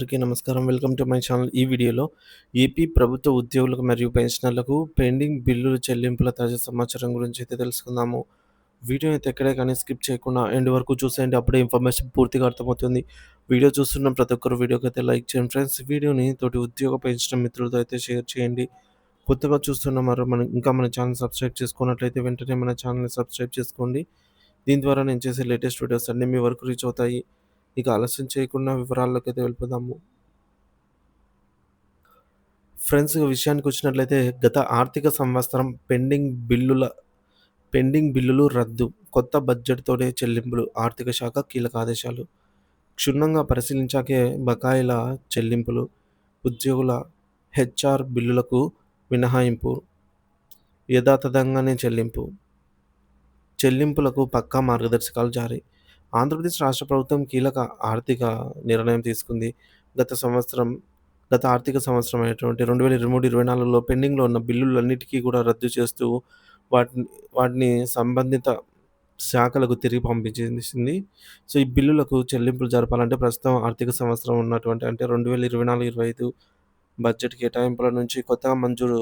అందరికీ నమస్కారం. Welcome to my channel. ఈ వీడియోలో ఏపీ ప్రభుత్వ ఉద్యోగులకు మరియు పెన్షనర్లకు పెండింగ్ బిల్లుల చెల్లింపుల తాజా సమాచారం గురించి అయితే తెలుసుకుందాము. వీడియో అయితే ఎక్కడే కానీ స్కిప్ చేయకుండా ఎండ్ వరకు చూసేయండి. అప్పుడే ఇన్ఫర్మేషన్ పూర్తిగా అర్థమవుతుంది. వీడియో చూస్తున్న ప్రతి ఒక్కరు వీడియోకి అయితే లైక్ చేయండి ఫ్రెండ్స్. వీడియోని తోటి ఉద్యోగ పెన్షన్ మిత్రులతో అయితే షేర్ చేయండి. కొత్తగా చూస్తున్న మరో మన ఇంకా మన ఛానల్ సబ్స్క్రైబ్ చేసుకున్నట్లయితే వెంటనే మన ఛానల్ని సబ్స్క్రైబ్ చేసుకోండి. దీని ద్వారా నేను చేసే లేటెస్ట్ వీడియోస్ అన్నీ మీ వరకు రీచ్ అవుతాయి. ఇక ఆలస్యం చేయకుండా వివరాల్లోకి అయితే వెళ్ళిపోదాము. ఫ్రెండ్స్ విషయానికి వచ్చినట్లయితే గత ఆర్థిక సంవత్సరం పెండింగ్ బిల్లుల పెండింగ్ బిల్లులు రద్దు కొత్త బడ్జెట్తోనే చెల్లింపులు ఆర్థిక శాఖ కీలక ఆదేశాలు క్షుణ్ణంగా పరిశీలించాకే బకాయిల చెల్లింపులు ఉద్యోగుల హెచ్ఆర్ బిల్లులకు మినహాయింపు యథాతథంగానే చెల్లింపు చెల్లింపులకు పక్కా మార్గదర్శకాలు జారీ ఆంధ్రప్రదేశ్ రాష్ట్ర ప్రభుత్వం కీలక ఆర్థిక నిర్ణయం తీసుకుంది. గత సంవత్సరం గత ఆర్థిక సంవత్సరం అయినటువంటి రెండు వేల ఇరవై మూడు ఇరవై నాలుగులో పెండింగ్లో ఉన్న బిల్లులన్నిటికీ కూడా రద్దు చేస్తూ వాటిని వాటిని సంబంధిత శాఖలకు తిరిగి పంపించేసింది. సో ఈ బిల్లులకు చెల్లింపులు జరపాలంటే ప్రస్తుతం ఆర్థిక సంవత్సరం ఉన్నటువంటి అంటే రెండు వేల ఇరవై నాలుగు ఇరవై ఐదు బడ్జెట్ కేటాయింపుల నుంచి కొత్తగా మంజూరు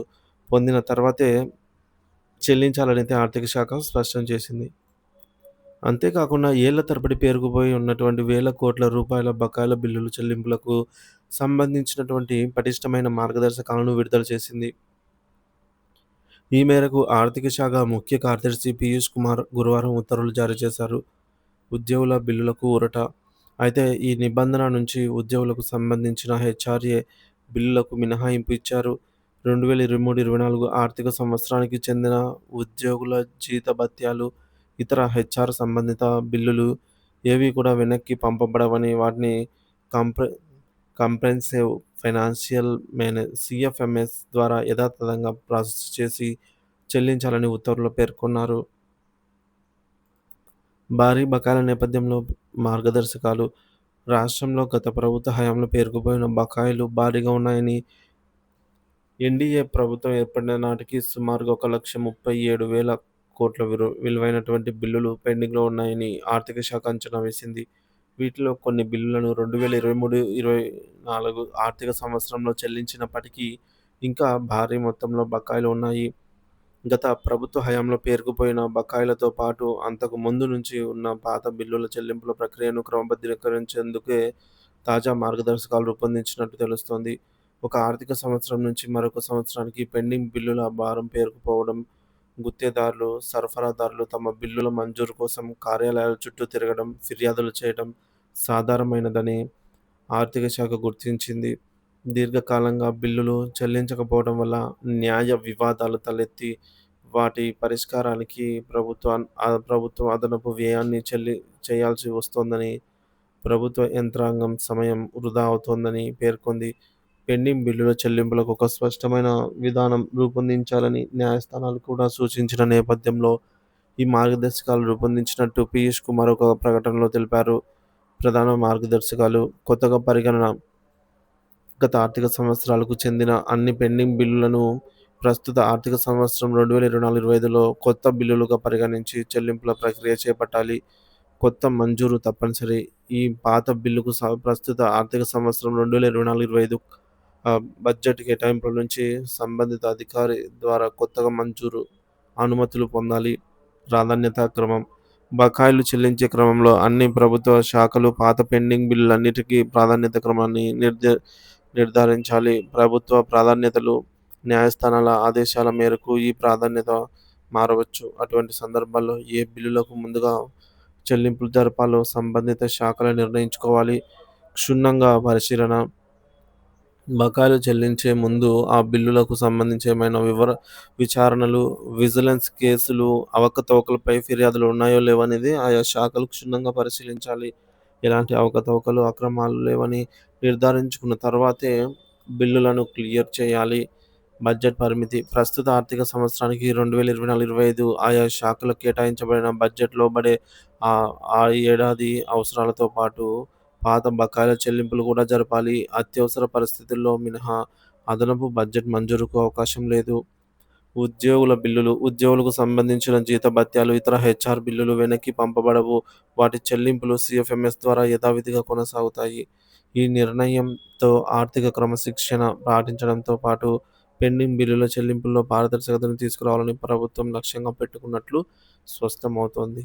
పొందిన తర్వాతే చెల్లించాలనైతే ఆర్థిక శాఖ స్పష్టం చేసింది. అంతేకాకుండా ఏళ్ళ తరబడి పేరుకుపోయి ఉన్నటువంటి వేల కోట్ల రూపాయల బకాయిల బిల్లులు చెల్లింపులకు సంబంధించినటువంటి పటిష్టమైన మార్గదర్శకాలను విడుదల చేసింది. ఈ మేరకు ఆర్థిక శాఖ ముఖ్య కార్యదర్శి పీయూష్ కుమార్ గురువారం ఉత్తర్వులు జారీ చేశారు. ఉద్యోగుల బిల్లులకు ఊరట. అయితే ఈ నిబంధన నుంచి ఉద్యోగులకు సంబంధించిన హెచ్ఆర్ఏ బిల్లులకు మినహాయింపు ఇచ్చారు. రెండు వేల ఇరవై మూడు ఇరవై నాలుగు ఆర్థిక సంవత్సరానికి చెందిన ఉద్యోగుల జీతభత్యాలు ఇతర హెచ్ఆర్ సంబంధిత బిల్లులు ఏవి కూడా వెనక్కి పంపబడవని వాటిని compre comprehensive financial manage CFMS ద్వారా యథాతథంగా ప్రాసెస్ చేసి చెల్లించాలని ఉత్తర్వులో పేర్కొన్నారు. భారీ బకాయిల నేపథ్యంలో మార్గదర్శకాలు. రాష్ట్రంలో గత ప్రభుత్వ హయాంలో పేరుకుపోయిన బకాయిలు భారీగా ఉన్నాయని ఎన్డీఏ ప్రభుత్వం ఏర్పడిన నాటికి సుమారుగా ఒక లక్ష ముప్పై ఏడు వేల కోట్ల విలువైనటువంటి బిల్లులు పెండింగ్లో ఉన్నాయని ఆర్థిక శాఖ అంచనా వేసింది. వీటిలో కొన్ని బిల్లులను రెండు వేల ఇరవై మూడు ఇరవై నాలుగు ఆర్థిక సంవత్సరంలో చెల్లించినప్పటికీ ఇంకా భారీ మొత్తంలో బకాయిలు ఉన్నాయి. గత ప్రభుత్వ హయాంలో పేరుకుపోయిన బకాయిలతో పాటు అంతకు ముందు నుంచి ఉన్న పాత బిల్లుల చెల్లింపుల ప్రక్రియను క్రమబద్ధీకరించేందుకే తాజా మార్గదర్శకాలు రూపొందించినట్టు తెలుస్తోంది. ఒక ఆర్థిక సంవత్సరం నుంచి మరొక సంవత్సరానికి పెండింగ్ బిల్లుల భారం పేరుకుపోవడం గుత్తేదారులు సరఫరాదారులు తమ బిల్లుల మంజూరు కోసం కార్యాలయాల చుట్టూ తిరగడం ఫిర్యాదులు చేయడం సాధారణమైనదని ఆర్థిక శాఖ గుర్తించింది. దీర్ఘకాలంగా బిల్లులు చెల్లించకపోవడం వల్ల న్యాయ వివాదాలు తలెత్తి వాటి పరిష్కారానికి ప్రభుత్వం ప్రభుత్వం అదనపు వ్యయాన్ని చెల్లి చేయాల్సి వస్తోందని ప్రభుత్వ యంత్రాంగం సమయం వృధా అవుతోందని పేర్కొంది. పెండింగ్ బిల్లుల చెల్లింపులకు ఒక స్పష్టమైన విధానం రూపొందించాలని న్యాయస్థానాలు కూడా సూచించిన నేపథ్యంలో ఈ మార్గదర్శకాలు రూపొందించినట్టు పీయూష్ కుమార్ ఒక ప్రకటనలో తెలిపారు. ప్రధాన మార్గదర్శకాలు కొత్తగా పరిగణన గత ఆర్థిక సంవత్సరాలకు చెందిన అన్ని పెండింగ్ బిల్లులను ప్రస్తుత ఆర్థిక సంవత్సరం రెండు వేల ఇరవై నాలుగు ఇరవై ఐదులో కొత్త బిల్లులుగా పరిగణించి చెల్లింపుల ప్రక్రియ చేపట్టాలి. కొత్త మంజూరు తప్పనిసరి. ఈ పాత బిల్లుకు ప్రస్తుత ఆర్థిక సంవత్సరం రెండు వేల ఇరవై నాలుగు ఇరవై ఐదు బడ్జెట్ కేటాయింపుల నుంచి సంబంధిత అధికారి ద్వారా కొత్తగా మంజూరు అనుమతులు పొందాలి. ప్రాధాన్యత క్రమం. బకాయిలు చెల్లించే క్రమంలో అన్ని ప్రభుత్వ శాఖలు పాత పెండింగ్ బిల్లులన్నిటికీ ప్రాధాన్యత క్రమాన్ని నిర్ధ నిర్ధారించాలి. ప్రభుత్వ ప్రాధాన్యతలు న్యాయస్థానాల ఆదేశాల మేరకు ఈ ప్రాధాన్యత మారవచ్చు. అటువంటి సందర్భాల్లో ఏ బిల్లులకు ముందుగా చెల్లింపులు జరపాలో సంబంధిత శాఖలు నిర్ణయించుకోవాలి. క్షుణ్ణంగా పరిశీలన బకాయిలు చెల్లించే ముందు ఆ బిల్లులకు సంబంధించి ఏమైనా వివర విచారణలు విజిలెన్స్ కేసులు అవకతవకలపై ఫిర్యాదులు ఉన్నాయో లేవనేది ఆయా శాఖలు క్షుణ్ణంగా పరిశీలించాలి. ఎలాంటి అవకతవకలు అక్రమాలు లేవని నిర్ధారించుకున్న తర్వాతే బిల్లులను క్లియర్ చేయాలి. బడ్జెట్ పరిమితి. ప్రస్తుత ఆర్థిక సంవత్సరానికి రెండు వేల ఇరవై నాలుగు ఇరవై ఐదు ఆయా శాఖలకు కేటాయించబడిన బడ్జెట్లో పడే ఆ ఏడాది అవసరాలతో పాటు పాత బకాయిల చెల్లింపులు కూడా జరపాలి. అత్యవసర పరిస్థితుల్లో మినహా అదనపు బడ్జెట్ మంజూరుకు అవకాశం లేదు. ఉద్యోగుల బిల్లులు ఉద్యోగులకు సంబంధించిన జీతభత్యాలు ఇతర హెచ్ఆర్ బిల్లులు వెనక్కి పంపబడవు. వాటి చెల్లింపులు సిఎఫ్ఎంఎస్ ద్వారా యథావిధిగా కొనసాగుతాయి. ఈ నిర్ణయంతో ఆర్థిక క్రమశిక్షణ పాటించడంతో పాటు పెండింగ్ బిల్లుల చెల్లింపుల్లో పారదర్శకతను తీసుకురావాలని ప్రభుత్వం లక్ష్యంగా పెట్టుకున్నట్లు స్పష్టమవుతోంది.